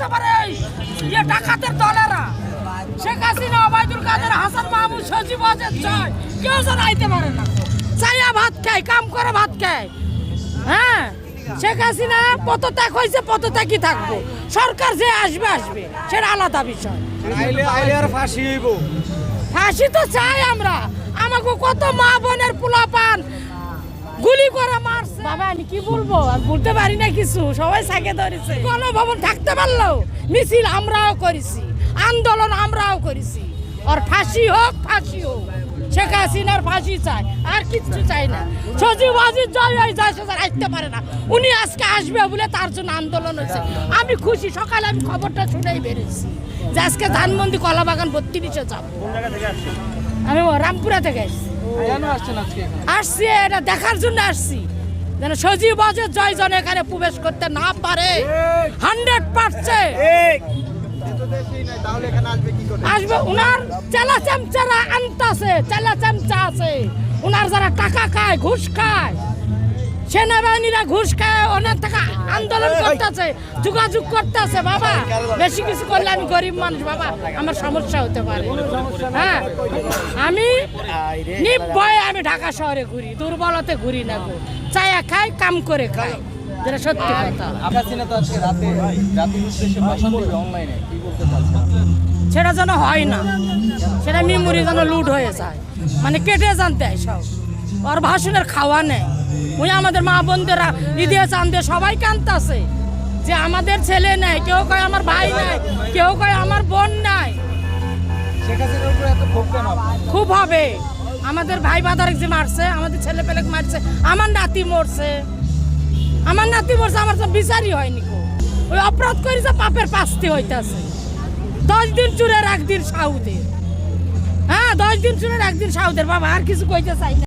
আসতে পারে ইয়ে ডাকাতের দলেরা। শেখ হাসিনা ওবায়দুল কাদের হাসান মাহমুদ সজীব অজেদ জয় কেউ যেন আইতে পারে না। চাইয়া ভাত খায় কাম করে ভাত খায়। হ্যাঁ? শেখ হাসিনা পদত্যাগ হয়েছে পদত্যাগই থাকব। সরকার যে আসবে আসবে। সেটা আলাদা বিষয়। ফাঁসি তো চাই আমরা। আমাকে কত মা বোনের করে মারছে। বাবা আমি কি বলব? আর বলতে পারি না কিছু। সবাই সাকে ধরেছে। গণভবন থাকতে পারল মিছিল আমরাও করেছি আন্দোলন আমরাও করেছি। আর ফাঁসি হোক ফাঁসি হোক শেখ হাসিনার ফাঁসি চাই আর কিচ্ছু চাই না। সজীব আজিজ জয় হয় জয় সে আসতে পারে না। উনি আজকে আসবে বলে তার জন্য আন্দোলন হয়েছে। আমি খুশি সকালে আমি খবরটা শুনেই বেরিয়েছি যে আজকে ধানমন্দি কলা বাগান বত্রিশে যাব। আমি ও রামপুরা থেকে এসেছি আসছি এটা দেখার জন্য আসছি। যেন সজীব অজয় জয়জন এখানে প্রবেশ করতে না পারে। Hundred percent. আসবে আসবে উনার চেলা চামচারা আনতাছে চেলা চামচা আছে। উনার যারা টাকা খায় ঘুষ খায় সেনাবাহিনীরা ঘুষ খায় অনেক টাকা আন্দোলন করতেছে যোগাযোগ করতেছে বাবা। বেশি কিছু করলে আমি গরিব মানুষ বাবা। আমার সমস্যা হতে পারে। হ্যাঁ আমি নির্ভয়ে আমি ঢাকা শহরে ঘুরি দুর্বলতে ঘুরি না গো। চায়া খাই কাম করে খাই। যেটা সত্যি কথা। আজকে রাতে উদ্দেশ্যে অনলাইনে কি বলতে সেটা যেন হয় না সেটা মেমোরি যেন লুট হয়ে যায়। মানে কেটে দেয় সব। ওর ভাষণের খাওয়া নেই। ওই আমাদের মা বোনদেরা ঈদে চান্দে সবাই কানতাছে যে আমাদের ছেলে নাই কেউ কয় আমার ভাই নাই কেউ কয় আমার বোন নাই? খুব হবে। আমাদের ভাই বাদারেক যে মারছে আমাদের ছেলে পেলেক মারছে আমার নাতি মরছে। আমার নাতি মরছে আমার তো বিচারই হয়নি কো। ওই অপরাধ করেছে পাপের পাস্তি হইতাছে। দশ দিন চুরের একদিন সাউদের। হ্যাঁ দশ দিন চুরের একদিন সাউদের। বাবা আর কিছু কইতে চাই না।